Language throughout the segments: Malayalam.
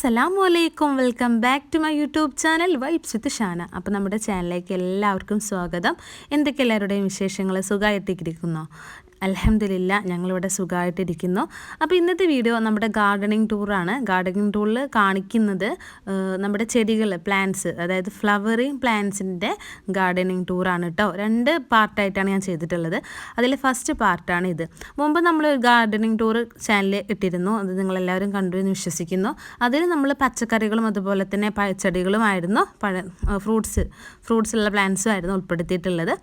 അസ്സലാമു അലൈക്കും. Welcome back to my YouTube channel vibes with Shana അപ്പോൾ നമ്മുടെ ചാനലിലേക്ക് എല്ലാവർക്കും സ്വാഗതം. എന്തൊക്കെ എല്ലാവരുടെയും വിശേഷങ്ങൾ സുഖമായിട്ടിരിക്കുന്നോ? അലഹമില്ല ഞങ്ങളിവിടെ സുഖമായിട്ടിരിക്കുന്നു അപ്പോൾ ഇന്നത്തെ വീഡിയോ നമ്മുടെ ഗാർഡനിങ് ടൂറാണ് ഗാർഡനിങ് ടൂറിൽ കാണിക്കുന്നത് നമ്മുടെ ചെടികൾ പ്ലാന്റ്സ് അതായത് ഫ്ലവറിങ് പ്ലാന്റ്സിന്റെ ഗാർഡനിങ് ടൂറാണ് കേട്ടോ രണ്ട് പാർട്ടായിട്ടാണ് ഞാൻ ചെയ്തിട്ടുള്ളത്. അതിൽ ഫസ്റ്റ് പാർട്ടാണ് ഇത്. മുമ്പ് നമ്മൾ ഗാർഡനിങ് ടൂർ ചാനലിൽ ഇട്ടിരുന്നു. അത് നിങ്ങളെല്ലാവരും കണ്ടു എന്ന് വിശ്വസിക്കുന്നു. അതിൽ നമ്മൾ പച്ചക്കറികളും അതുപോലെ തന്നെ പഴച്ചെടികളുമായിരുന്നു പഴ ഫ്രൂട്ട്സ് ഫ്രൂട്ട്സുള്ള പ്ലാന്റ്സും ആയിരുന്നു ഉൾപ്പെടുത്തിയിട്ടുള്ളത്.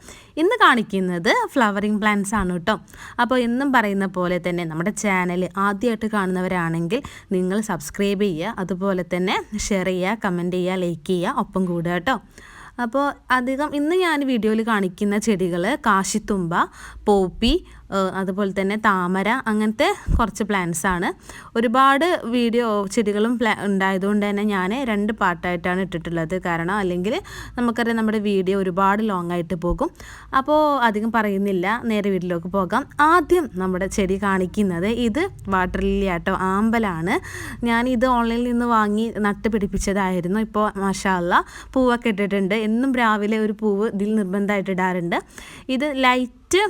ഇന്ന് കാണിക്കുന്നത് ഫ്ലവറിങ് പ്ലാന്റ്സ് ആണ് കേട്ടോ അപ്പോൾ എന്നും പറയുന്ന പോലെ തന്നെ നമ്മുടെ ചാനൽ ആദ്യമായിട്ട് കാണുന്നവരാണെങ്കിൽ നിങ്ങൾ സബ്സ്ക്രൈബ് ചെയ്യുക അതുപോലെ തന്നെ ഷെയർ ചെയ്യുക കമന്റ് ചെയ്യുക ലൈക്ക് ചെയ്യുക ഒപ്പം കൂടുക കേട്ടോ. അപ്പോൾ അധികം ഇന്ന് ഞാൻ വീഡിയോയിൽ കാണിക്കുന്ന ചെടികൾ കാശിത്തുമ്പ പോപ്പി അതുപോലെ തന്നെ താമര അങ്ങനത്തെ കുറച്ച് പ്ലാന്റ്സ് ആണ്. ഒരുപാട് വീഡിയോ ചെടികളും പ്ലാ ഉണ്ടായതുകൊണ്ട് തന്നെ ഞാൻ രണ്ട് പാർട്ടായിട്ടാണ് ഇട്ടിട്ടുള്ളത്. കാരണം അല്ലെങ്കിൽ നമുക്കറിയാം നമ്മുടെ വീഡിയോ ഒരുപാട് ലോങ് ആയിട്ട് പോകും. അപ്പോൾ അധികം പറയുന്നില്ല. നേരെ വീട്ടിലേക്ക് പോകാം. ആദ്യം നമ്മുടെ ചെടി കാണിക്കുന്നത് ഇത് വാട്ടർ ലില്ലി ആട്ടോ ആമ്പലാണ്. ഞാൻ ഇത് ഓൺലൈനിൽ നിന്ന് വാങ്ങി നട്ട് പിടിപ്പിച്ചതായിരുന്നു. ഇപ്പോൾ മഷാല്ല പൂവൊക്കെ ഇട്ടിട്ടുണ്ട്. എന്നും രാവിലെ ഒരു പൂവ് ഇതിൽ നിർബന്ധമായിട്ട് ഇടാറുണ്ട്. ഇത് ലൈറ്റ്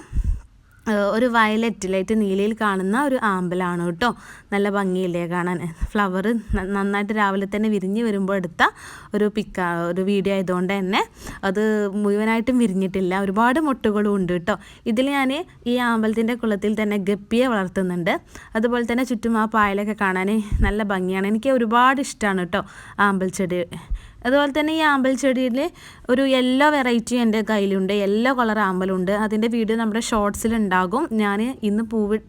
ഒരു വയലറ്റ് ലൈറ്റ് നീലയിൽ കാണുന്ന ഒരു ആമ്പലാണ് കേട്ടോ. നല്ല ഭംഗിയില്ലേ കാണാൻ. ഫ്ലവർ നന്നായിട്ട് രാവിലെ തന്നെ വിരിഞ്ഞ് വരുമ്പോൾ എടുത്ത ഒരു പിക്ക ഒരു വീഡിയോ ആയതുകൊണ്ട് തന്നെ അത് മുഴുവനായിട്ടും വിരിഞ്ഞിട്ടില്ല. ഒരുപാട് മുട്ടുകളും ഉണ്ട് കേട്ടോ. ഇതിൽ ഞാൻ ഈ ആമ്പലത്തിന്റെ കുളത്തിൽ തന്നെ ഗപ്പിയെ വളർത്തുന്നുണ്ട്. അതുപോലെ തന്നെ ചുറ്റും ആ പായലൊക്കെ കാണാൻ നല്ല ഭംഗിയാണ്. എനിക്ക് ഒരുപാട് ഇഷ്ടമാണ് കേട്ടോ ആമ്പൽ ചെടി അതുപോലെ തന്നെ ഈ ആമ്പൽ ചെടിയിൽ ഒരു യെല്ലോ വെറൈറ്റി എന്റെ കയ്യിലുണ്ട്. യെല്ലോ കളർ ആമ്പലുണ്ട്. അതിന്റെ വീഡിയോ നമ്മുടെ ഷോർട്സിൽ ഉണ്ടാകും. ഞാൻ ഇന്ന് പൂവ്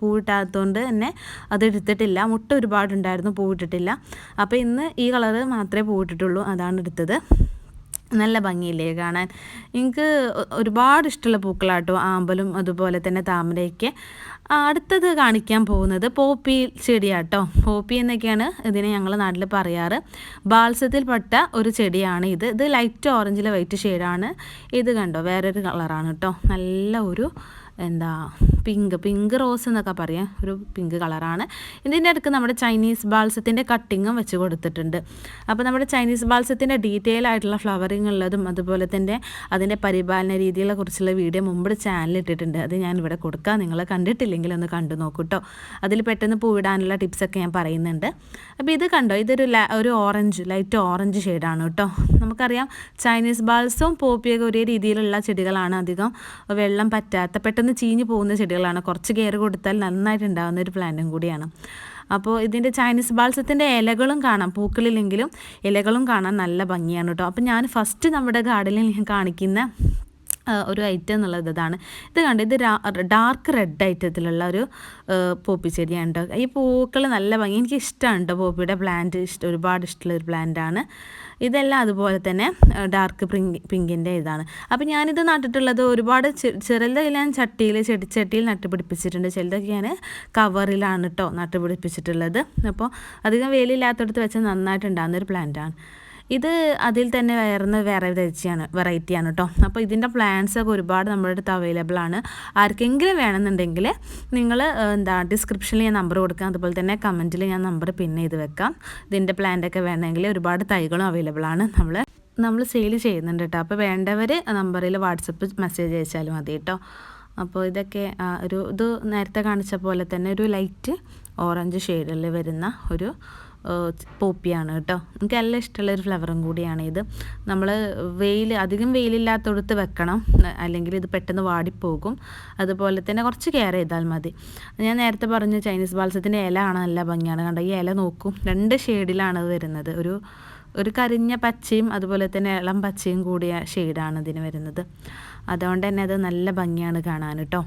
പൂവിട്ടാത്തതുകൊണ്ട് തന്നെ അത് എടുത്തിട്ടില്ല. മുട്ട ഒരുപാടുണ്ടായിരുന്നു പൂവിട്ടിട്ടില്ല. അപ്പോൾ ഇന്ന് ഈ കളർ മാത്രമേ പൂവിട്ടിട്ടുള്ളൂ. അതാണ് എടുത്തത്. നല്ല ഭംഗിയില്ലേ കാണാൻ. എനിക്ക് ഒരുപാട് ഇഷ്ടമുള്ള പൂക്കളാട്ടോ ആമ്പലും അതുപോലെ തന്നെ താമരയൊക്കെ. അടുത്തത് കാണിക്കാൻ പോകുന്നത് പോപ്പി ചെടിയാട്ടോ. പോപ്പി എന്നൊക്കെയാണ് ഇതിനെ ഞങ്ങൾ നാട്ടിൽ പറയാറ്. ബാൽസത്തിൽപ്പെട്ട ഒരു ചെടിയാണ് ഇത്. ഇത് ലൈറ്റ് ഓറഞ്ചിലെ വൈറ്റ് ഷെയ്ഡാണ് ഇത് കണ്ടോ? വേറൊരു കളറാണ് കേട്ടോ നല്ല ഒരു എന്താ പിങ്ക് പിങ്ക് റോസ് എന്നൊക്കെ പറയാം. ഒരു പിങ്ക് കളറാണ്. ഇതിന്റെ അടുക്ക് നമ്മുടെ ചൈനീസ് ബാൾസത്തിന്റെ കട്ടിങ്ങും വെച്ച് കൊടുത്തിട്ടുണ്ട്. അപ്പോൾ നമ്മുടെ ചൈനീസ് ബാൾസത്തിന്റെ ഡീറ്റെയിൽ ആയിട്ടുള്ള ഫ്ലവറിങ് ഉള്ളതും അതുപോലെ തന്നെ അതിന്റെ പരിപാലന രീതികളെ കുറിച്ചുള്ള വീഡിയോ മുമ്പ് ചാനലിൽ ഇട്ടിട്ടുണ്ട്. അത് ഞാൻ ഇവിടെ കൊടുക്കാം. നിങ്ങൾ കണ്ടിട്ടില്ലെങ്കിൽ ഒന്ന് കണ്ടു നോക്കൂ കേട്ടോ അതിൽ പെട്ടെന്ന് പൂവിടാനുള്ള ടിപ്സൊക്കെ ഞാൻ പറയുന്നുണ്ട്. അപ്പോൾ ഇത് കണ്ടോ? ഇതൊരു ഒരു ഓറഞ്ച് ലൈറ്റ് ഓറഞ്ച് ഷെയ്ഡാണ് കേട്ടോ നമുക്കറിയാം ചൈനീസ് ബാൾസും പോപ്പിയൊക്കെ ഒരേ രീതിയിലുള്ള ചെടികളാണ് അധികം. വെള്ളം പറ്റാത്ത പെട്ടെന്ന് ചീഞ്ഞു പോകുന്ന ചെടികളാണ് കുറച്ച് കെയർ കൊടുത്താൽ നന്നായിട്ട് ഉണ്ടാകുന്ന ഒരു പ്ലാന്റും കൂടിയാണ്. അപ്പോൾ ഇതിന്റെ ചൈനീസ് ബാൽസത്തിന്റെ ഇലകളും കാണാം. പൂക്കളില്ലെങ്കിലും ഇലകളും കാണാൻ നല്ല ഭംഗിയാണ് കേട്ടോ അപ്പോൾ ഞാൻ ഫസ്റ്റ് നമ്മുടെ ഗാർഡനിൽ കാണിക്കുന്ന ഒരു ഐറ്റം എന്നുള്ളത് ഇതാണ്. ഇത് കണ്ട്? ഇത് ഡാർക്ക് റെഡ് ഐറ്റത്തിലുള്ള ഒരു പോപ്പി ചെടിയാണ് കേട്ടോ ഈ പൂക്കൾ നല്ല ഭംഗി. എനിക്ക് ഇഷ്ടമാണ് കേട്ടോ പോപ്പിയുടെ പ്ലാന്റ് ഇഷ്ടം ഒരുപാട് ഇഷ്ടമുള്ള ഒരു പ്ലാന്റാണ് ഇതെല്ലാം അതുപോലെ തന്നെ ഡാർക്ക് പിങ്ക് പിങ്കിന്റെ ഇതാണ്. അപ്പോൾ ഞാനിത് നട്ടിട്ടുള്ളത് ഒരുപാട് ചെ- ഞാൻ ചട്ടിയിൽ ചെടി ചട്ടിയിൽ നട്ടുപിടിപ്പിച്ചിട്ടുണ്ട്. ചിലതൊക്കെ ഞാൻ കവറിലാണ് കേട്ടോ നട്ടുപിടിപ്പിച്ചിട്ടുള്ളത്. അപ്പോൾ അധികം വെയിലില്ലാത്തടത്ത് വെച്ചാൽ നന്നായിട്ട് ഉണ്ടാകുന്ന ഒരു പ്ലാന്റാണ് ഇത് അതിൽ തന്നെ വേറെ വേറെ വെറൈറ്റിയാണ് വെറൈറ്റിയാണ് കേട്ടോ അപ്പോൾ ഇതിന്റെ പ്ലാൻസ് ഒക്കെ ഒരുപാട് നമ്മുടെ അടുത്ത് അവൈലബിൾ ആണ്. ആർക്കെങ്കിലും വേണമെന്നുണ്ടെങ്കിൽ നിങ്ങൾ എന്താ ഡിസ്ക്രിപ്ഷനിൽ ഞാൻ നമ്പർ കൊടുക്കാം. അതുപോലെ തന്നെ കമന്റിൽ ഞാൻ നമ്പർ പിന്നെ ചെയ്ത് വെക്കാം. ഇതിന്റെ പ്ലാന്റൊക്കെ വേണമെങ്കിൽ ഒരുപാട് തൈകളും അവൈലബിൾ ആണ് നമ്മൾ നമ്മൾ സെയിൽ ചെയ്യുന്നുണ്ട് കേട്ടോ അപ്പോൾ വേണ്ടവർ നമ്പറിൽ വാട്സപ്പ് മെസ്സേജ് അയച്ചാലും മതി കേട്ടോ അപ്പോൾ ഇതൊക്കെ ഒരു ഇത് നേരത്തെ കാണിച്ച പോലെ തന്നെ ഒരു ലൈറ്റ് ഓറഞ്ച് ഷെയ്ഡിൽ വരുന്ന ഒരു പോപ്പിയാണ് കേട്ടോ. എനിക്ക് നല്ല ഇഷ്ടമുള്ള ഒരു ഫ്ലവറും കൂടിയാണ് ഇത്. നമ്മൾ വെയിൽ അധികം വെയിലില്ലാത്തടത്ത് വെക്കണം അല്ലെങ്കിൽ ഇത് പെട്ടെന്ന് വാടിപ്പോകും. അതുപോലെ തന്നെ കുറച്ച് കെയർ ചെയ്താൽ മതി. ഞാൻ നേരത്തെ പറഞ്ഞ ചൈനീസ് ബാൽസത്തിന്റെ ഇല ആണ് നല്ല ഭംഗിയാണ്. കണ്ടോ ഈ ഇല നോക്കും. രണ്ട് ഷെയ്ഡിലാണ് അത് വരുന്നത്. ഒരു ഒരു കരിഞ്ഞ പച്ചയും അതുപോലെ തന്നെ ഇളം പച്ചയും കൂടിയ ഷെയ്ഡാണ് ഇതിന് വരുന്നത്. അതുകൊണ്ട് തന്നെ അത് നല്ല ഭംഗിയാണ് കാണാൻ കേട്ടോ.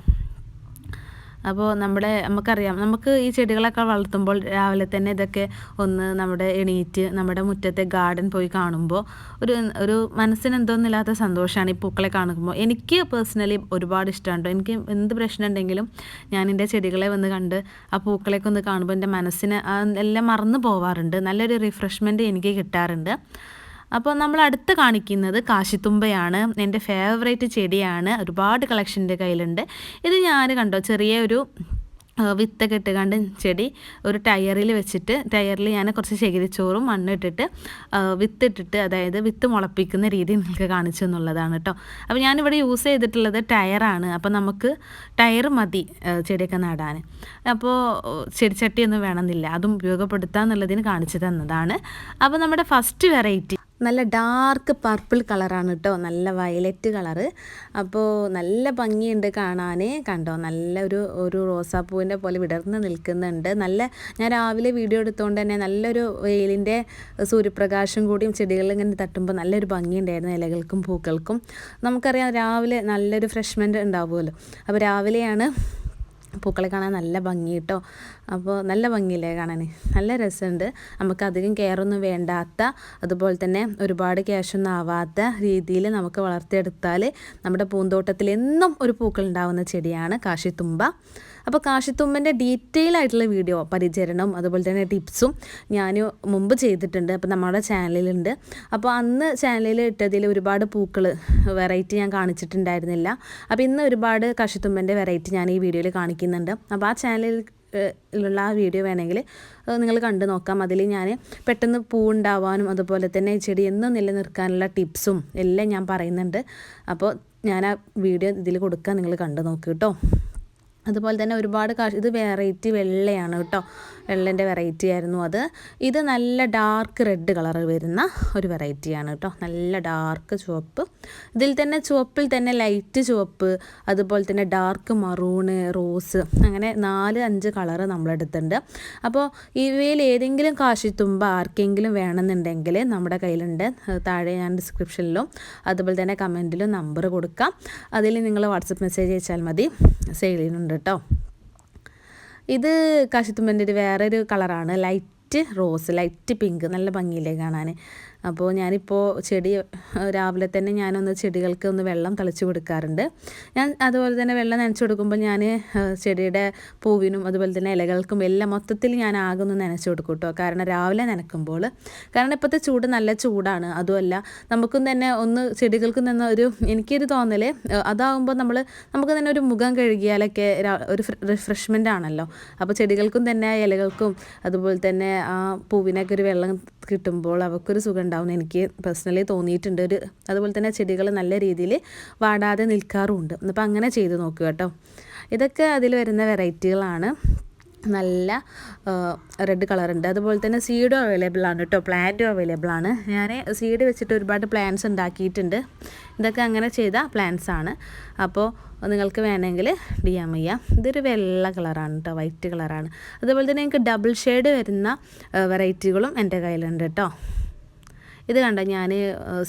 അപ്പോൾ നമ്മുടെ നമുക്കറിയാം നമുക്ക് ഈ ചെടികളൊക്കെ വളർത്തുമ്പോൾ രാവിലെ തന്നെ ഇതൊക്കെ ഒന്ന് നമ്മുടെ എണീറ്റ് നമ്മുടെ മുറ്റത്തെ ഗാർഡൻ പോയി കാണുമ്പോൾ ഒരു ഒരു മനസ്സിന് എന്തോന്നില്ലാത്ത സന്തോഷമാണ് ഈ പൂക്കളെ കാണുമ്പോൾ. എനിക്ക് പേഴ്സണലി ഒരുപാട് ഇഷ്ടമാണ് എനിക്ക് എന്ത് പ്രശ്നം ഉണ്ടെങ്കിലും ഞാൻ എന്റെ ചെടികളെ വന്ന് കണ്ട് ആ പൂക്കളെയൊക്കെ ഒന്ന് കാണുമ്പോൾ എന്റെ മനസ്സിന് എല്ലാം മറന്നു പോവാറുണ്ട്. നല്ലൊരു റിഫ്രഷ്മെന്റ് എനിക്ക് കിട്ടാറുണ്ട്. അപ്പോൾ നമ്മൾ അടുത്ത് കാണിക്കുന്നത് കാശിത്തുമ്പയാണ്. എന്റെ ഫേവറേറ്റ് ചെടിയാണ്. ഒരുപാട് കളക്ഷന്റെ കയ്യിലുണ്ട്. ഇത് ഞാൻ കണ്ടോ? ചെറിയ ഒരു കെട്ട് ഇട്ടുകൊണ്ട് ചെടി ഒരു ടയറിൽ വെച്ചിട്ട് ടയറിൽ ഞാൻ കുറച്ച് ശേഖരിച്ചോറും മണ്ണിട്ടിട്ട് വിത്തിട്ടിട്ട് അതായത് വിത്ത് മുളപ്പിക്കുന്ന രീതി നിങ്ങൾക്ക് കാണിച്ചു എന്നുള്ളതാണ് കേട്ടോ. അപ്പോൾ ഞാനിവിടെ യൂസ് ചെയ്തിട്ടുള്ളത് ടയറാണ്. അപ്പോൾ നമുക്ക് ടയർ മതി ചെടിയൊക്കെ നടാൻ. അപ്പോൾ ചെടിച്ചട്ടിയൊന്നും വേണമെന്നില്ല. അതും ഉപയോഗപ്പെടുത്താമെന്നുള്ളതിന് കാണിച്ചു തന്നതാണ്. അപ്പോൾ നമ്മുടെ ഫസ്റ്റ് വെറൈറ്റി നല്ല ഡാർക്ക് പർപ്പിൾ കളറാണ് കേട്ടോ നല്ല വയലറ്റ് കളറ് അപ്പോൾ നല്ല ഭംഗിയുണ്ട് കാണാൻ കണ്ടോ? നല്ല ഒരു ഒരു റോസാപ്പൂവിന്റെ പോലെ വിടർന്ന് നിൽക്കുന്നുണ്ട്. നല്ല ഞാൻ രാവിലെ വീഡിയോ എടുത്തുകൊണ്ട് തന്നെ നല്ലൊരു വെയിലിന്റെ സൂര്യപ്രകാശം കൂടിയും ചെടികളിൽ ഇങ്ങനെ തട്ടുമ്പോൾ നല്ലൊരു ഭംഗിയുണ്ടായിരുന്നു ഇലകൾക്കും പൂക്കൾക്കും. നമുക്കറിയാം രാവിലെ നല്ലൊരു ഫ്രഷ്മെന്റ് ഉണ്ടാവുമല്ലോ. അപ്പോൾ രാവിലെയാണ് പൂക്കളെ കാണാൻ നല്ല ഭംഗി കേട്ടോ അപ്പോൾ നല്ല ഭംഗിയില്ലേ കാണാൻ നല്ല രസമുണ്ട് നമുക്ക് അധികം കെയറൊന്നും വേണ്ടാത്ത അതുപോലെ തന്നെ ഒരുപാട് ക്യാഷൊന്നും ആവാത്ത രീതിയിൽ നമുക്ക് വളർത്തിയെടുത്താൽ നമ്മുടെ പൂന്തോട്ടത്തിൽ എന്നും ഒരു പൂക്കൾ ഉണ്ടാവുന്ന ചെടിയാണ് കാശിത്തുമ്പ. അപ്പോൾ കാശിത്തുമ്മന്റെ ഡീറ്റെയിൽ ആയിട്ടുള്ള വീഡിയോ പരിചരണം അതുപോലെ തന്നെ ടിപ്സും ഞാൻ മുമ്പ് ചെയ്തിട്ടുണ്ട്. അപ്പോൾ നമ്മുടെ ചാനലിലുണ്ട്. അപ്പോൾ അന്ന് ചാനലിൽ ഇട്ടതിൽ ഒരുപാട് പൂക്കൾ വെറൈറ്റി ഞാൻ കാണിച്ചിട്ടുണ്ടായിരുന്നില്ല. അപ്പോൾ ഇന്ന് ഒരുപാട് കാശിത്തുമ്മന്റെ വെറൈറ്റി ഞാൻ ഈ വീഡിയോയിൽ കാണിക്കുന്നുണ്ട്. അപ്പോൾ ആ ചാനലിൽ ഉള്ള ആ വീഡിയോ വേണമെങ്കിൽ നിങ്ങൾ കണ്ടു നോക്കാം. അതിൽ ഞാൻ പെട്ടെന്ന് പൂ ഉണ്ടാവാനും അതുപോലെ തന്നെ ചെടി എന്നും നിലനിർത്താനുള്ള ടിപ്സും എല്ലാം ഞാൻ പറയുന്നുണ്ട്. അപ്പോൾ ഞാൻ ആ വീഡിയോ ഇതിൽ കൊടുക്കാൻ നിങ്ങൾ കണ്ടു നോക്കൂ കേട്ടോ. അതുപോലെ തന്നെ ഒരുപാട് കാശ് ഇത് വെറൈറ്റി വെള്ളയാണ് കേട്ടോ. വെള്ളന്റെ വെറൈറ്റി ആയിരുന്നു അത്. ഇത് നല്ല ഡാർക്ക് റെഡ് കളർ വരുന്ന ഒരു വെറൈറ്റിയാണ് കേട്ടോ. നല്ല ഡാർക്ക് ചുവപ്പ്. ഇതിൽ തന്നെ ചുവപ്പിൽ തന്നെ ലൈറ്റ് ചുവപ്പ് അതുപോലെ തന്നെ ഡാർക്ക് മറൂണ് റോസ് അങ്ങനെ നാല് അഞ്ച് കളറ് നമ്മളെടുത്തുണ്ട് അപ്പോൾ ഇവയിൽ ഏതെങ്കിലും കാശിത്തുമ്പ ആർക്കെങ്കിലും വേണമെന്നുണ്ടെങ്കിൽ നമ്മുടെ കയ്യിലുണ്ട്. താഴെ ഞാൻ ഡിസ്ക്രിപ്ഷനിലും അതുപോലെ തന്നെ കമന്റിലും നമ്പർ കൊടുക്കാം. അതിൽ നിങ്ങൾ വാട്സപ്പ് മെസ്സേജ് അയച്ചാൽ മതി. സെയിലിനുണ്ട് കേട്ടോ ഇത് കാശിത്തുമ്പന്റെ ഒരു വേറൊരു കളറാണ്. Light rose light pink. നല്ല ഭംഗിയില്ലേ കാണാൻ. അപ്പോൾ ഞാനിപ്പോൾ ചെടി രാവിലെ തന്നെ ഞാനൊന്ന് ചെടികൾക്ക് ഒന്ന് വെള്ളം തളിച്ചു കൊടുക്കാറുണ്ട്. ഞാൻ അതുപോലെ തന്നെ വെള്ളം നനച്ചു കൊടുക്കുമ്പോൾ ഞാൻ ചെടിയുടെ പൂവിനും അതുപോലെ തന്നെ ഇലകൾക്കും എല്ലാം മൊത്തത്തിൽ ഞാൻ ആകെ ഒന്ന് നനച്ചു കൊടുക്കും കേട്ടോ. കാരണം രാവിലെ നനക്കുമ്പോൾ കാരണം ഇപ്പോഴത്തെ ചൂട് നല്ല ചൂടാണ്. അതുമല്ല നമുക്കും തന്നെ ഒന്ന് ചെടികൾക്കും തന്നെ ഒരു എനിക്കൊരു തോന്നൽ അതാകുമ്പോൾ നമ്മൾ നമുക്ക് തന്നെ ഒരു മുഖം കഴുകിയാലൊക്കെ ഒരു റിഫ്രഷ്മെന്റ് ആണല്ലോ. അപ്പോൾ ചെടികൾക്കും തന്നെ ഇലകൾക്കും അതുപോലെ തന്നെ ആ പൂവിനൊക്കെ ഒരു വെള്ളം കിട്ടുമ്പോൾ അവർക്കൊരു സുഖം ഉണ്ടാവും എനിക്ക് പേഴ്സണലി തോന്നിയിട്ടുണ്ട്. ഒരു അതുപോലെ തന്നെ ചെടികൾ നല്ല രീതിയിൽ വാടാതെ നിൽക്കാറുമുണ്ട്. അപ്പോൾ അങ്ങനെ ചെയ്ത് നോക്കുക കേട്ടോ. ഇതൊക്കെ അതിൽ വരുന്ന വെറൈറ്റികളാണ്. നല്ല റെഡ് കളറുണ്ട് അതുപോലെ തന്നെ സീഡും അവൈലബിൾ ആണ് കേട്ടോ. പ്ലാന്റും അവൈലബിൾ ആണ്. ഞാൻ സീഡ് വെച്ചിട്ട് ഒരുപാട് പ്ലാന്റ്സ് ഉണ്ടാക്കിയിട്ടുണ്ട്. ഇതൊക്കെ അങ്ങനെ ചെയ്ത പ്ലാന്റ്സ് ആണ്. അപ്പോൾ നിങ്ങൾക്ക് വേണമെങ്കിൽ ഡി എം ചെയ്യാം. ഇതൊരു വെള്ള കളറാണ് കേട്ടോ. വൈറ്റ് കളറാണ് അതുപോലെ തന്നെ എനിക്ക് ഡബിൾ ഷെയ്ഡ് വരുന്ന വെറൈറ്റികളും എന്റെ കയ്യിലുണ്ട് കേട്ടോ. ഇത് കണ്ട ഞാൻ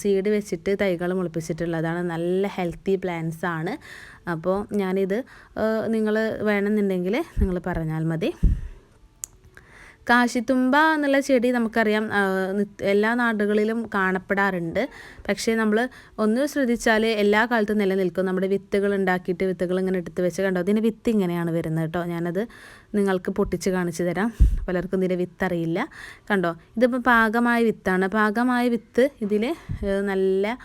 സീഡ് വെച്ചിട്ട് തൈകൾ മുളപ്പിച്ചിട്ടുള്ളതാണ്. നല്ല ഹെൽത്തി പ്ലാന്റ്സ് ആണ്. അപ്പോൾ ഞാനിത് നിങ്ങൾ വേണമെന്നുണ്ടെങ്കിൽ നിങ്ങൾ പറഞ്ഞാൽ മതി. കാശിത്തുമ്പ എന്നുള്ള ചെടി നമുക്കറിയാം എല്ലാ നാടുകളിലും കാണപ്പെടാറുണ്ട്. പക്ഷേ നമ്മൾ ഒന്ന് ശ്രദ്ധിച്ചാൽ എല്ലാ കാലത്തും നിലനിൽക്കും. നമ്മുടെ വിത്തുകൾ ഉണ്ടാക്കിയിട്ട് വിത്തുകൾ ഇങ്ങനെ എടുത്ത് വെച്ച് കണ്ടോ? അതിന്റെ വിത്ത് ഇങ്ങനെയാണ് വരുന്നത് കേട്ടോ. ഞാനത് നിങ്ങൾക്ക് പൊട്ടിച്ച് കാണിച്ചു തരാം. പലർക്കും ഇതിന്റെ വിത്ത് അറിയില്ല കണ്ടോ? ഇതിപ്പോൾ പാകമായ വിത്താണ്. പാകമായ വിത്ത് ഇതിൽ നല്ല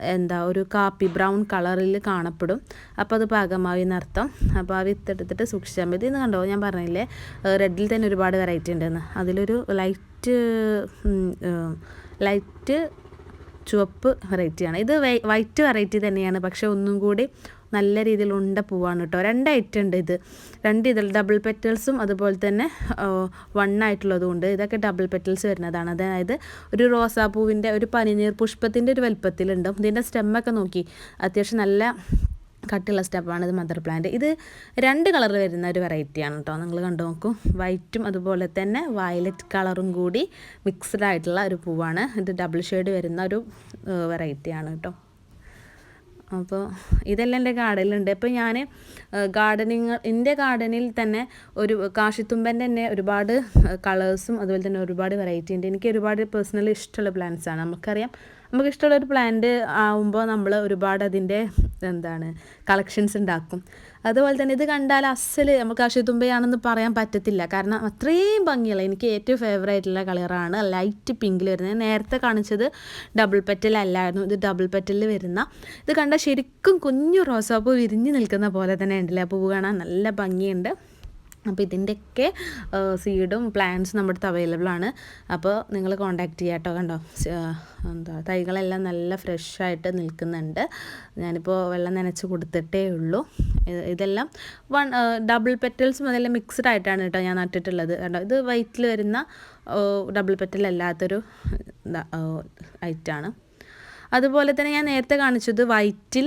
എന്താ ഒരു കാപ്പി ബ്രൗൺ കളറിൽ കാണപ്പെടും. അപ്പോൾ അത് പാകമാവി എന്നർത്ഥം അപ്പോൾ ആ വിത്തെടുത്തിട്ട് സൂക്ഷിച്ചാൽ മതി. എന്ന് കണ്ടോ ഞാൻ പറഞ്ഞില്ലേ റെഡിൽ തന്നെ ഒരുപാട് വെറൈറ്റി ഉണ്ടെന്ന്. അതിലൊരു ലൈറ്റ് ലൈറ്റ് ചുവപ്പ് വെറൈറ്റിയാണ്. ഇത് വൈറ്റ് വെറൈറ്റി തന്നെയാണ്. പക്ഷേ ഒന്നും കൂടി നല്ല രീതിയിൽ ഉണ്ട പൂവാണ് കേട്ടോ. രണ്ട് ഐറ്റം ഉണ്ട് ഇത്. രണ്ട് ഇതിൽ ഡബിൾ പെറ്റൽസും അതുപോലെ തന്നെ വൺ ആയിട്ടുള്ളതും ഉണ്ട്. ഇതൊക്കെ ഡബിൾ പെറ്റൽസ് വരുന്നതാണ്. അതായത് ഒരു റോസാപ്പൂവിന്റെ ഒരു പനിനീർ പുഷ്പത്തിന്റെ ഒരു വലുപ്പത്തിലുണ്ട് ഇതിന്റെ സ്റ്റെമ്മൊക്കെ നോക്കി. അത്യാവശ്യം നല്ല കട്ടിയുള്ള സ്റ്റെപ്പാണ് ഇത് മദർ പ്ലാന്റ് ഇത് രണ്ട് കളർ വരുന്ന ഒരു വെറൈറ്റിയാണ് കേട്ടോ. നിങ്ങൾ കണ്ടു നോക്കൂ. വൈറ്റും അതുപോലെ തന്നെ വയലറ്റ് കളറും കൂടി മിക്സ്ഡ് ആയിട്ടുള്ള ഒരു പൂവാണ്. ഇത് ഡബിൾ ഷെയ്ഡ് വരുന്ന ഒരു വെറൈറ്റിയാണ് കേട്ടോ. അപ്പോൾ ഇതെല്ലാം എന്റെ ഗാർഡനിലുണ്ട്. അപ്പോൾ ഞാൻ ഗാർഡനിങ് എന്റെ ഗാർഡനിൽ തന്നെ ഒരു കാശിത്തുമ്പന്റെ തന്നെ ഒരുപാട് കളേഴ്സും അതുപോലെ തന്നെ ഒരുപാട് വെറൈറ്റി ഉണ്ട്. എനിക്ക് ഒരുപാട് പേഴ്സണലി ഇഷ്ടമുള്ള പ്ലാന്റ്സാണ്. നമുക്കറിയാം നമുക്ക് ഇഷ്ടമുള്ള ഒരു പ്ലാന്റ് ആവുമ്പോൾ നമ്മൾ ഒരുപാട് അതിന്റെ എന്താണ് കളക്ഷൻസ് ഉണ്ടാക്കും. അതുപോലെ തന്നെ ഇത് കണ്ടാൽ അസൽ നമുക്ക് അശുതുമ്പയാണെന്ന് പറയാൻ പറ്റത്തില്ല. കാരണം അത്രയും ഭംഗിയുള്ള എനിക്ക് ഏറ്റവും ഫേവറേറ്റുള്ള കളറാണ് ലൈറ്റ് പിങ്കിൽ വരുന്നത്. നേരത്തെ കാണിച്ചത് ഡബിൾ പെറ്റൽ അല്ലായിരുന്നു ഇത് ഡബിൾ പെറ്റലിൽ വരുന്ന. ഇത് കണ്ടാൽ ശരിക്കും കുഞ്ഞു റോസാപ്പൂ വിരിഞ്ഞ് നിൽക്കുന്ന പോലെ തന്നെ ഉണ്ടല്ലേ? പൂവ് കാണാൻ നല്ല ഭംഗിയുണ്ട്. അപ്പോൾ ഇതിന്റെയൊക്കെ സീഡും പ്ലാന്റ്സും നമ്മുടെ അടുത്ത് അവൈലബിൾ ആണ്. അപ്പോൾ നിങ്ങൾ കോൺടാക്റ്റ് ചെയ്യാം കേട്ടോ കണ്ടോ? എന്താ തൈകളെല്ലാം നല്ല ഫ്രഷായിട്ട് നിൽക്കുന്നുണ്ട്. ഞാനിപ്പോൾ വെള്ളം നനച്ച് കൊടുത്തിട്ടേ ഉള്ളൂ. ഇതെല്ലാം വൺ ഡബിൾ പെറ്റൽസ് അതെല്ലാം മിക്സ്ഡ് ആയിട്ടാണ് കേട്ടോ ഞാൻ നട്ടിട്ടുള്ളത്. കണ്ടോ? ഇത് വൈറ്റിൽ വരുന്ന ഡബിൾ പെറ്റൽ അല്ലാത്തൊരു ഐറ്റാണ് അതുപോലെ തന്നെ ഞാൻ നേരത്തെ കാണിച്ചത് വൈറ്റിൽ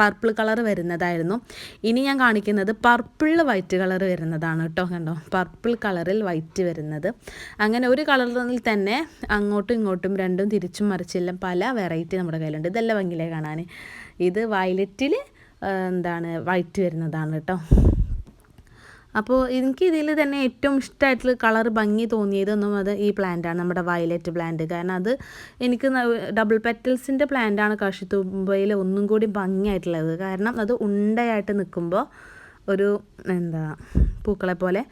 പർപ്പിൾ കളർ വരുന്നതായിരുന്നു. ഇനി ഞാൻ കാണിക്കുന്നത് പർപ്പിളിൽ വൈറ്റ് കളർ വരുന്നതാണ് കേട്ടോ കണ്ടോ? പർപ്പിൾ കളറിൽ വൈറ്റ് വരുന്നത്. അങ്ങനെ ഒരു കളറിൽ തന്നെ അങ്ങോട്ടും ഇങ്ങോട്ടും രണ്ടും തിരിച്ചും മറിച്ചെല്ലാം പല വെറൈറ്റി നമ്മുടെ കയ്യിലുണ്ട്. ഇതെല്ലാം ഭംഗിയിലേ കാണാൻ. ഇത് വയലറ്റിൽ എന്താണ് വൈറ്റ് വരുന്നതാണ് കേട്ടോ. അപ്പോൾ എനിക്ക് ഇതിൽ തന്നെ ഏറ്റവും ഇഷ്ടമായിട്ടുള്ള കളർ ഭംഗി തോന്നിയതൊന്നും അത് ഈ പ്ലാന്റാണ് നമ്മുടെ വയലറ്റ് പ്ലാന്റ് കാരണം അത് എനിക്ക് ഡബിൾ പെറ്റൽസിന്റെ പ്ലാന്റാണ് കാശിത്തുമ്പയിൽ ഒന്നും കൂടി ഭംഗിയായിട്ടുള്ളത്. കാരണം അത് ഉണ്ടയായിട്ട് നിൽക്കുമ്പോൾ ഒരു എന്താ പൂക്കളെ പോലെ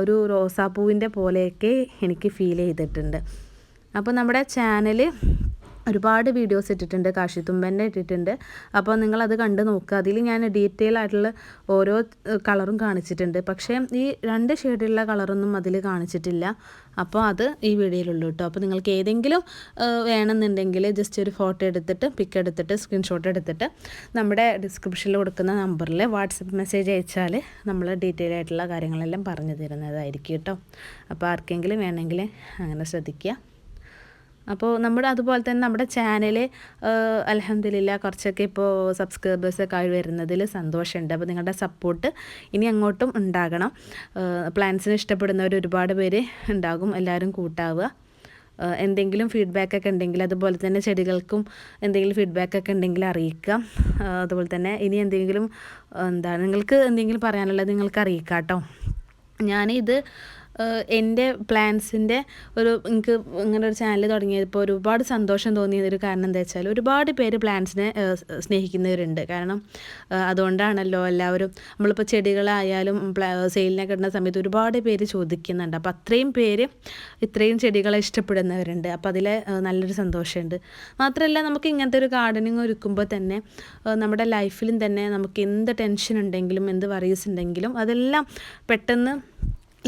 ഒരു റോസാപ്പൂവിന്റെ പോലെയൊക്കെ എനിക്ക് ഫീൽ ചെയ്തിട്ടുണ്ട്. അപ്പോൾ നമ്മുടെ ചാനൽ ഒരുപാട് വീഡിയോസ് ഇട്ടിട്ടുണ്ട് കാശിത്തുമ്പന്റെ ഇട്ടിട്ടുണ്ട്. അപ്പോൾ നിങ്ങളത് കണ്ട് നോക്കുക അതിൽ ഞാൻ ഡീറ്റെയിൽ ആയിട്ടുള്ള ഓരോ കളറും കാണിച്ചിട്ടുണ്ട്. പക്ഷേ ഈ രണ്ട് ഷെയ്ഡിലുള്ള കളറൊന്നും അതിൽ കാണിച്ചിട്ടില്ല. അപ്പോൾ അത് ഈ വീഡിയോയിലുള്ളൂ കേട്ടോ. അപ്പോൾ നിങ്ങൾക്ക് ഏതെങ്കിലും വേണമെന്നുണ്ടെങ്കിൽ ജസ്റ്റ് ഒരു ഫോട്ടോ എടുത്തിട്ട് പിക്ക് എടുത്തിട്ട് സ്ക്രീൻഷോട്ട് എടുത്തിട്ട് നമ്മുടെ ഡിസ്ക്രിപ്ഷനിൽ കൊടുക്കുന്ന നമ്പറിൽ വാട്സപ്പ് മെസ്സേജ് അയച്ചാൽ നമ്മൾ ഡീറ്റെയിൽ ആയിട്ടുള്ള കാര്യങ്ങളെല്ലാം പറഞ്ഞു തരുന്നതായിരിക്കും കേട്ടോ. അപ്പോൾ ആർക്കെങ്കിലും വേണമെങ്കിൽ അങ്ങനെ ശ്രദ്ധിക്കുക. അപ്പോൾ നമ്മൾ അതുപോലെ തന്നെ നമ്മുടെ ചാനൽ അലഹമില്ല കുറച്ചൊക്കെ ഇപ്പോൾ സബ്സ്ക്രൈബേഴ്സൊക്കെ ആയി വരുന്നതിൽ സന്തോഷമുണ്ട്. അപ്പോൾ നിങ്ങളുടെ സപ്പോർട്ട് ഇനി അങ്ങോട്ടും ഉണ്ടാകണം. പ്ലാൻസിന് ഇഷ്ടപ്പെടുന്നവർ ഒരുപാട് പേര് ഉണ്ടാകും. എല്ലാവരും കൂട്ടാവുക. എന്തെങ്കിലും ഫീഡ്ബാക്ക് ഒക്കെ ഉണ്ടെങ്കിൽ അതുപോലെ തന്നെ ചെടികൾക്കും എന്തെങ്കിലും ഫീഡ്ബാക്ക് ഒക്കെ ഉണ്ടെങ്കിൽ അറിയിക്കാം അതുപോലെ തന്നെ ഇനി എന്തെങ്കിലും എന്താണ് നിങ്ങൾക്ക് എന്തെങ്കിലും പറയാനുള്ളത് നിങ്ങൾക്ക് അറിയിക്കാം കേട്ടോ ഞാനിത് എന്റെ പ്ലാൻസിന്റെ ഒരു എനിക്ക് ഇങ്ങനെ ഒരു ചാനൽ തുടങ്ങിയപ്പോൾ ഒരുപാട് സന്തോഷം തോന്നിയ ഒരു കാരണം എന്താ വെച്ചാൽ ഒരുപാട് പേര് പ്ലാന്റ്സിനെ സ്നേഹിക്കുന്നവരുണ്ട്. കാരണം അതുകൊണ്ടാണല്ലോ എല്ലാവരും നമ്മളിപ്പോൾ ചെടികളായാലും സെയിലിനെ ഇടുന്ന സമയത്ത് ഒരുപാട് പേര് ചോദിക്കുന്നുണ്ട്. അപ്പോൾ അത്രയും പേര് ഇത്രയും ചെടികളെ ഇഷ്ടപ്പെടുന്നവരുണ്ട്. അപ്പോൾ അതിൽ നല്ലൊരു സന്തോഷമുണ്ട്. മാത്രമല്ല നമുക്ക് ഇങ്ങനത്തെ ഒരു ഗാർഡനിങ് ഒരുക്കുമ്പോൾ തന്നെ നമ്മുടെ ലൈഫിലും തന്നെ നമുക്ക് എന്ത് ടെൻഷൻ ഉണ്ടെങ്കിലും എന്ത് വറീസ് ഉണ്ടെങ്കിലും അതെല്ലാം പെട്ടെന്ന്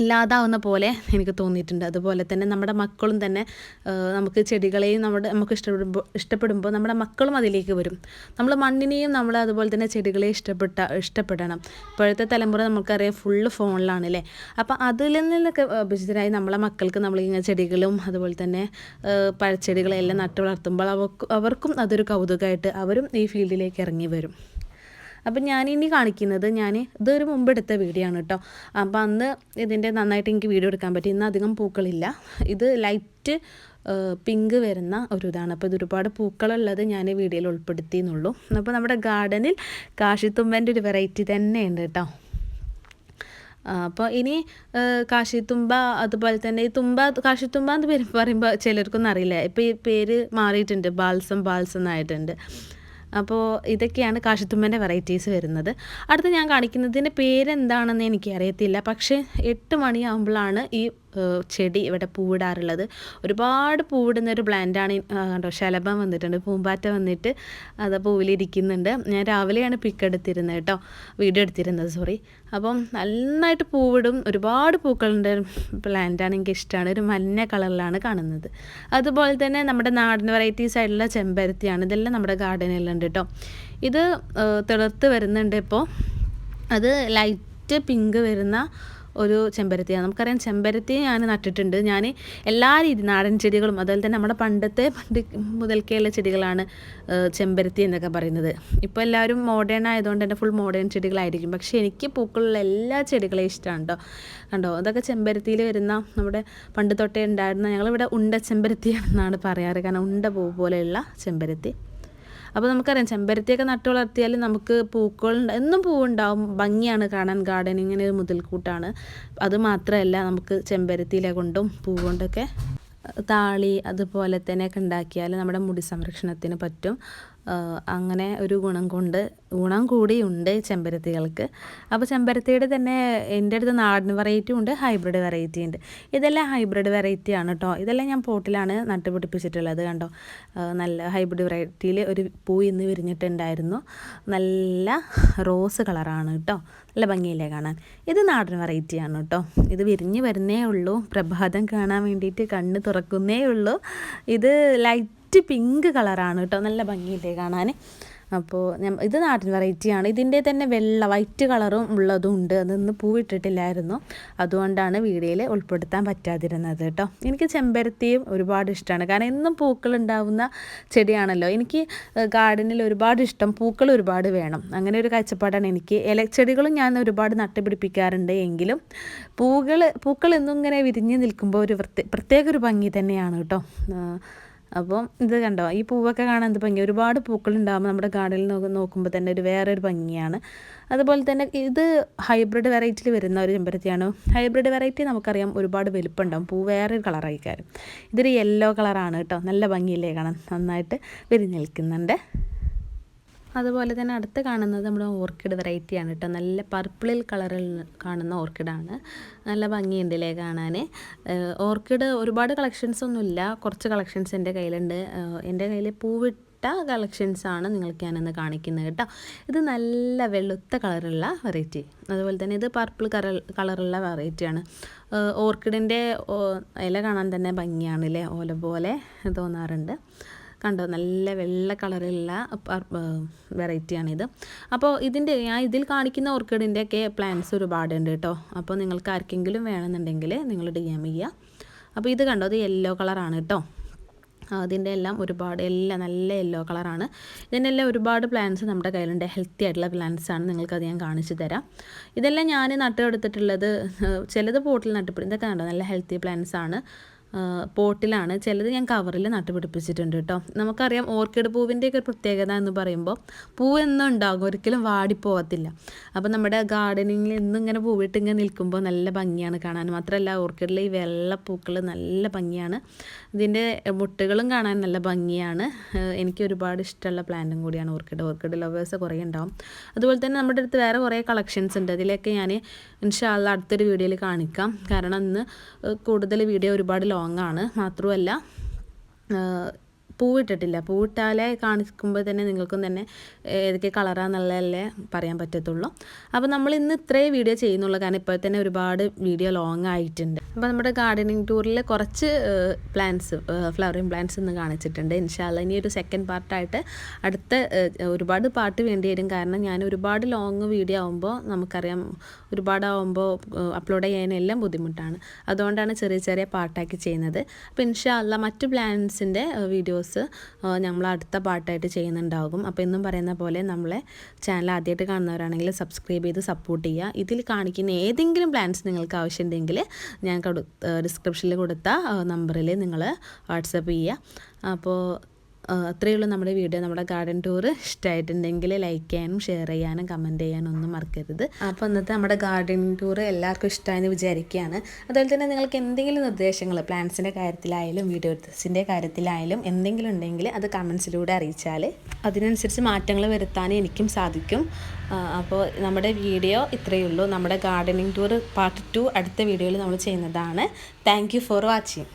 ഇല്ലാതാവുന്ന പോലെ എനിക്ക് തോന്നിയിട്ടുണ്ട്. അതുപോലെ തന്നെ നമ്മുടെ മക്കളും തന്നെ നമുക്ക് ചെടികളെയും നമ്മുടെ നമുക്ക് ഇഷ്ടപ്പെടുമ്പോൾ ഇഷ്ടപ്പെടുമ്പോൾ നമ്മുടെ മക്കളും അതിലേക്ക് വരും. നമ്മൾ മണ്ണിനെയും നമ്മൾ അതുപോലെ തന്നെ ചെടികളെ ഇഷ്ടപ്പെട്ട ഇഷ്ടപ്പെടണം. ഇപ്പോഴത്തെ തലമുറ നമുക്കറിയാം ഫുള്ള് ഫോണിലാണ് അല്ലേ അപ്പോൾ അതിൽ നിന്നൊക്കെ അഭിജിതരായി നമ്മളെ മക്കൾക്ക് നമ്മളിങ്ങനെ ചെടികളും അതുപോലെ തന്നെ പഴച്ചെടികളെല്ലാം നട്ടു വളർത്തുമ്പോൾ അവർക്കും അതൊരു കൗതുകമായിട്ട് അവരും ഈ ഫീൽഡിലേക്ക് ഇറങ്ങി വരും. അപ്പം ഇനി കാണിക്കുന്നത് ഞാൻ ഇതൊരു മുമ്പ് എടുത്ത വീഡിയോ ആണ് കേട്ടോ. അപ്പം അന്ന് ഇതിന്റെ നന്നായിട്ട് എനിക്ക് വീഡിയോ എടുക്കാൻ പറ്റി. ഇന്ന് അധികം പൂക്കളില്ല. ഇത് ലൈറ്റ് പിങ്ക് വരുന്ന ഒരു ഇതാണ്. അപ്പോൾ ഇതൊരുപാട് പൂക്കളുള്ളത് ഞാൻ വീഡിയോയിൽ ഉൾപ്പെടുത്തി എന്നുള്ളൂ. അപ്പോൾ നമ്മുടെ ഗാർഡനിൽ കാശിത്തുമ്പന്റെ ഒരു വെറൈറ്റി തന്നെയുണ്ട് കേട്ടോ. അപ്പോൾ ഇനി കാശിത്തുമ്പ അതുപോലെ തന്നെ ഈ തുമ്പ കാശിത്തുമ്പ എന്ന് പേര് പറയുമ്പോൾ ചിലർക്കൊന്നും അറിയില്ല. ഇപ്പോൾ ഈ പേര് മാറിയിട്ടുണ്ട്. ബാൽസം ബാൽസം എന്നായിട്ടുണ്ട് അപ്പോൾ ഇതൊക്കെയാണ് കാശിത്തുമ്മേന്റെ വെറൈറ്റീസ് വരുന്നത്. അടുത്ത് ഞാൻ കാണിക്കുന്നതിന്റെ പേരെന്താണെന്ന് എനിക്ക് അറിയത്തില്ല പക്ഷേ എട്ട് മണിയാകുമ്പോഴാണ് ഈ ചെടി ഇവിടെ പൂവിടാറുള്ളത്. ഒരുപാട് പൂവിടുന്ന ഒരു പ്ലാന്റാണ് കണ്ടോ ശലഭം വന്നിട്ടുണ്ട് പൂമ്പാറ്റ വന്നിട്ട് അത് പൂവിലിരിക്കുന്നുണ്ട്. ഞാൻ രാവിലെയാണ് പിക്ക് എടുത്തിരുന്നത് കേട്ടോ വീഡിയോ എടുത്തിരുന്നത് സോറി അപ്പം നന്നായിട്ട് പൂവിടും ഒരുപാട് പൂക്കളുണ്ട് പ്ലാന്റാണ് എനിക്ക് ഇഷ്ടമാണ് ഒരു മഞ്ഞ കളറിലാണ് കാണുന്നത്. അതുപോലെ തന്നെ നമ്മുടെ നാടൻ വെറൈറ്റീസ് ആയിട്ടുള്ള ചെമ്പരത്തിയാണ് ഇതെല്ലാം നമ്മുടെ ഗാർഡനിലുണ്ട് കേട്ടോ. ഇത് തിളർത്ത് വരുന്നുണ്ട് ഇപ്പോൾ അത് ലൈറ്റ് പിങ്ക് വരുന്ന ഒരു ചെമ്പരത്തിയാണ്. നമുക്കറിയാം ചെമ്പരത്തി ഞാൻ നട്ടിട്ടുണ്ട്. ഞാൻ എല്ലാ രീതി നാടൻ ചെടികളും അതുപോലെ തന്നെ നമ്മുടെ പണ്ടത്തെ പണ്ട് മുതൽക്കേയുള്ള ചെടികളാണ് ചെമ്പരത്തി എന്നൊക്കെ പറയുന്നത്. ഇപ്പോൾ എല്ലാവരും മോഡേൺ ആയതുകൊണ്ട് തന്നെ ഫുൾ മോഡേൺ ചെടികളായിരിക്കും. പക്ഷേ എനിക്ക് പൂക്കളുള്ള എല്ലാ ചെടികളെയും ഇഷ്ടമാണ് കേട്ടോ. കണ്ടോ? അതൊക്കെ ചെമ്പരത്തിയിൽ വരുന്ന നമ്മുടെ പണ്ട് തൊട്ടേ ഉണ്ടായിരുന്ന ഞങ്ങളിവിടെ ഉണ്ട ചെമ്പരത്തി എന്നാണ് പറയാറ്. കാരണം ഉണ്ട പൂ പോലെയുള്ള ചെമ്പരത്തി. അപ്പോൾ നമുക്കറിയാം ചെമ്പരത്തിയൊക്കെ നട്ട് വളർത്തിയാൽ നമുക്ക് പൂക്കൾ എന്നും പൂവുണ്ടാവും. ഭംഗിയാണ് കാണാൻ ഗാർഡനിങ്ങിന് ഒരു മുതൽക്കൂട്ടാണ്. അത് മാത്രമല്ല നമുക്ക് ചെമ്പരത്തിയില കൊണ്ടും പൂ കൊണ്ടൊക്കെ താളി അതുപോലെ തന്നെയൊക്കെ ഉണ്ടാക്കിയാൽ നമ്മുടെ മുടി സംരക്ഷണത്തിന് പറ്റും. അങ്ങനെ ഒരു ഗുണം കൊണ്ട് ഗുണം കൂടിയുണ്ട് ചെമ്പരത്തികൾക്ക്. അപ്പോൾ ചെമ്പരത്തിയുടെ തന്നെ എന്റെ അടുത്ത് നാടൻ വെറൈറ്റി ഉണ്ട് ഹൈബ്രിഡ് വെറൈറ്റി ഉണ്ട്. ഇതെല്ലാം ഹൈബ്രിഡ് വെറൈറ്റി ആണ് കേട്ടോ ഇതെല്ലാം ഞാൻ പോട്ടിലാണ് നട്ടുപിടിപ്പിച്ചിട്ടുള്ളത് കണ്ടോ? നല്ല ഹൈബ്രിഡ് വെറൈറ്റിയിൽ ഒരു പൂ ഇന്ന് വിരിഞ്ഞിട്ടുണ്ടായിരുന്നു. നല്ല റോസ് കളറാണ് കേട്ടോ നല്ല ഭംഗിയില്ലേ കാണാൻ. ഇത് നാടൻ വെറൈറ്റിയാണ് കേട്ടോ ഇത് വിരിഞ്ഞ് വരുന്നേ ഉള്ളൂ പ്രഭാതം കാണാൻ വേണ്ടിയിട്ട് കണ്ണ് തുറക്കുന്നേ ഉള്ളൂ. ഇത് ലൈറ്റ് ലൈറ്റ് പിങ്ക് കളറാണ് കേട്ടോ. നല്ല ഭംഗിയില്ലേ കാണാൻ? അപ്പോൾ ഇത് നാട്ടിൻ വെറൈറ്റിയാണ് ഇതിന്റെ തന്നെ വെള്ള വൈറ്റ് കളറും ഉള്ളതും ഉണ്ട്. അതൊന്ന് പൂവിട്ടിട്ടില്ലായിരുന്നു. അതുകൊണ്ടാണ് വീഡിയോയിൽ ഉൾപ്പെടുത്താൻ പറ്റാതിരുന്നത് കേട്ടോ. എനിക്ക് ചെമ്പരത്തിയും ഒരുപാട് ഇഷ്ടമാണ് കാരണം എന്നും പൂക്കൾ ഉണ്ടാവുന്ന ചെടിയാണല്ലോ. എനിക്ക് ഗാർഡനിൽ ഒരുപാട് ഇഷ്ടം പൂക്കൾ ഒരുപാട് വേണം. അങ്ങനെ ഒരു കാഴ്ചപ്പാടാണ് എനിക്ക്. ഇലച്ചെടികളും ഞാൻ ഒരുപാട് നട്ടുപിടിപ്പിക്കാറുണ്ട് എങ്കിലും പൂകൾ പൂക്കൾ എന്നും ഇങ്ങനെ വിരിഞ്ഞ് നിൽക്കുമ്പോൾ ഒരു പ്രത്യേക ഒരു ഭംഗി തന്നെയാണ് കേട്ടോ. അപ്പം ഇത് കണ്ടോ? ഈ പൂവൊക്കെ കാണാൻ എന്ത് ഭംഗി. ഒരുപാട് പൂക്കൾ ഉണ്ടാകുമ്പോൾ നമ്മുടെ ഗാർഡനിൽ നോക്കുമ്പോൾ തന്നെ ഒരു വേറൊരു ഭംഗിയാണ്. അതുപോലെ തന്നെ ഇത് ഹൈബ്രിഡ് വെറൈറ്റിയിൽ വരുന്ന ഒരു ചെമ്പരത്തിയാണ്. ഹൈബ്രിഡ് വെറൈറ്റി നമുക്കറിയാം ഒരുപാട് വലുപ്പമുണ്ടാകും പൂ വേറൊരു കളറായിക്കാരും ഇതൊരു യെല്ലോ കളറാണ് കേട്ടോ. നല്ല ഭംഗിയിലേക്കാണ് കാണാൻ നന്നായിട്ട് വിരി നിൽക്കുന്നുണ്ട്. അതുപോലെ തന്നെ അടുത്ത് കാണുന്നത് നമ്മുടെ ഓർക്കിഡ് വെറൈറ്റിയാണ് കേട്ടോ. നല്ല പർപ്പിളിൽ കളറിൽ കാണുന്ന ഓർക്കിഡാണ് നല്ല ഭംഗിയുണ്ട് ഭംഗിയുണ്ടല്ലേ കാണാൻ ഓർക്കിഡ് ഒരുപാട് കളക്ഷൻസ് ഒന്നുമില്ല കുറച്ച് കളക്ഷൻസ് എന്റെ കയ്യിലുണ്ട്. എന്റെ കയ്യിൽ പൂവിട്ട കളക്ഷൻസാണ് നിങ്ങൾക്ക് ഞാനിന്ന് കാണിക്കുന്നത് കേട്ടോ. ഇത് നല്ല വെളുത്ത കളറുള്ള വെറൈറ്റി. അതുപോലെ തന്നെ ഇത് പർപ്പിൾ കളർ കളറുള്ള വെറൈറ്റിയാണ് ഓർക്കിഡിന്റെ ഇല കാണാൻ തന്നെ ഭംഗിയാണ് അല്ലേ ഓല പോലെ തോന്നാറുണ്ട്. കണ്ടോ? നല്ല വെള്ള കളറുള്ള വെറൈറ്റിയാണിത്. അപ്പോൾ ഇതിന്റെ ഞാൻ ഇതിൽ കാണിക്കുന്ന ഓർക്കിഡിന്റെയൊക്കെ പ്ലാന്റ്സ് ഒരുപാടുണ്ട് കേട്ടോ. അപ്പോൾ നിങ്ങൾക്ക് ആർക്കെങ്കിലും വേണമെന്നുണ്ടെങ്കിൽ നിങ്ങൾ ഡി എം ചെയ്യുക അപ്പോൾ ഇത് കണ്ടോ? അത് യെല്ലോ കളറാണ് കേട്ടോ. അതിന്റെ എല്ലാം ഒരുപാട് എല്ലാം നല്ല യെല്ലോ കളറാണ് ഇതിന്റെ എല്ലാം ഒരുപാട് പ്ലാന്റ്സ് നമ്മുടെ കയ്യിലുണ്ട്. ഹെൽത്തി ആയിട്ടുള്ള പ്ലാന്റ്സ് ആണ്. നിങ്ങൾക്കത് ഞാൻ കാണിച്ചു തരാം. ഇതെല്ലാം ഞാൻ നട്ടെടുത്തിട്ടുള്ളത് ചിലത് പോട്ടിൽ നട്ടുപിടി ഇതൊക്കെ കണ്ടോ? നല്ല ഹെൽത്തി പ്ലാന്റ്സ് ആണ്. പോട്ടിലാണ്. ചിലത് ഞാൻ കവറിൽ നട്ടുപിടിപ്പിച്ചിട്ടുണ്ട് കേട്ടോ. നമുക്കറിയാം ഓർക്കിഡ് പൂവിന്റെയൊക്കെ പ്രത്യേകത എന്ന് പറയുമ്പോൾ പൂ എന്നും ഉണ്ടാകും. ഒരിക്കലും വാടിപ്പോകത്തില്ല അപ്പോൾ നമ്മുടെ ഗാർഡനിങ്ങിൽ എന്നും ഇങ്ങനെ പൂവിട്ട് ഇങ്ങനെ നിൽക്കുമ്പോൾ നല്ല ഭംഗിയാണ് കാണാൻ. മാത്രമല്ല ഓർക്കിഡിലെ ഈ വെള്ള പൂക്കൾ നല്ല ഭംഗിയാണ്. ഇതിന്റെ മുട്ടുകളും കാണാൻ നല്ല ഭംഗിയാണ്. എനിക്ക് ഒരുപാട് ഇഷ്ടമുള്ള പ്ലാന്റും കൂടിയാണ് ഓർക്കിഡ്. ഓർക്കിഡ് ലവേഴ്സ് കുറേ ഉണ്ടാവും. അതുപോലെ തന്നെ നമ്മുടെ അടുത്ത് വേറെ കുറേ കളക്ഷൻസ് ഉണ്ട്. അതിലൊക്കെ ഞാൻ ഇൻഷാല്ല അടുത്തൊരു വീഡിയോയിൽ കാണിക്കാം. കാരണം ഇന്ന് കൂടുതൽ വീഡിയോ ഒരുപാട് ലോങ് ലോങ് ആണ്. മാത്രമല്ല പൂവിട്ടിട്ടില്ല. പൂവിട്ടാലേ കാണിക്കുമ്പോൾ തന്നെ നിങ്ങൾക്കും തന്നെ ഏതൊക്കെ കളറാന്നുള്ളതല്ലേ പറയാൻ പറ്റത്തുള്ളൂ. അപ്പോൾ നമ്മൾ ഇന്ന് ഇത്രയും വീഡിയോ ചെയ്യുന്നുള്ളൂ. കാരണം ഇപ്പോൾ തന്നെ ഒരുപാട് വീഡിയോ ലോങ് ആയിട്ടുണ്ട്. അപ്പോൾ നമ്മുടെ ഗാർഡനിങ് ടൂറിൽ കുറച്ച് പ്ലാന്റ്സ് ഫ്ലവറിങ് പ്ലാന്റ്സ് ഇന്ന് കാണിച്ചിട്ടുണ്ട്. ഇൻഷാല്ല ഇനി ഒരു സെക്കൻഡ് പാർട്ടായിട്ട് അടുത്ത ഒരുപാട് പാട്ട് വേണ്ടി വരും. കാരണം ഞാൻ ഒരുപാട് ലോങ് വീഡിയോ ആകുമ്പോൾ നമുക്കറിയാം ഒരുപാടാവുമ്പോൾ അപ്ലോഡ് ചെയ്യാനെല്ലാം ബുദ്ധിമുട്ടാണ്. അതുകൊണ്ടാണ് ചെറിയ ചെറിയ പാട്ടാക്കി ചെയ്യുന്നത്. അപ്പോൾ ഇൻഷാല്ല മറ്റു പ്ലാന്റ്സിന്റെ വീഡിയോസ് വീഡിയോസ് നമ്മൾ അടുത്ത പാട്ടായിട്ട് ചെയ്യുന്നുണ്ടാകും. അപ്പോൾ എന്നും പറയുന്ന പോലെ നമ്മളെ ചാനൽ ആദ്യമായിട്ട് കാണുന്നവരാണെങ്കിൽ സബ്സ്ക്രൈബ് ചെയ്ത് സപ്പോർട്ട് ചെയ്യുക. ഇതിൽ കാണിക്കുന്ന ഏതെങ്കിലും പ്ലാൻസ് നിങ്ങൾക്ക് ആവശ്യമുണ്ടെങ്കിൽ ഞാൻ ഡിസ്ക്രിപ്ഷനിൽ കൊടുത്ത നമ്പറിൽ നിങ്ങൾ വാട്സപ്പ് ചെയ്യുക. അപ്പോൾ അത്രയേ ഉള്ളൂ നമ്മുടെ വീഡിയോ. നമ്മുടെ ഗാർഡൻ ടൂർ ഇഷ്ടമായിട്ടുണ്ടെങ്കിൽ ലൈക്ക് ചെയ്യാനും ഷെയർ ചെയ്യാനും കമന്റ് ചെയ്യാനും ഒന്നും മറക്കരുത്. അപ്പോൾ ഇന്നത്തെ നമ്മുടെ ഗാർഡൻ ടൂർ എല്ലാവർക്കും ഇഷ്ടമായെന്ന് വിചാരിക്കുകയാണ്. അതുപോലെ തന്നെ നിങ്ങൾക്ക് എന്തെങ്കിലും നിർദ്ദേശങ്ങൾ പ്ലാന്റ്സിന്റെ കാര്യത്തിലായാലും വീഡിയോസിന്റെ കാര്യത്തിലായാലും എന്തെങ്കിലും ഉണ്ടെങ്കിൽ അത് കമൻസിലൂടെ അറിയിച്ചാൽ അതിനനുസരിച്ച് മാറ്റങ്ങൾ വരുത്താൻ എനിക്കും സാധിക്കും. അപ്പോൾ നമ്മുടെ വീഡിയോ ഇത്രയേ ഉള്ളൂ. നമ്മുടെ ഗാർഡനിങ് ടൂർ പാർട്ട് ടു അടുത്ത വീഡിയോയിൽ നമ്മൾ ചെയ്യുന്നതാണ്. Thank for watching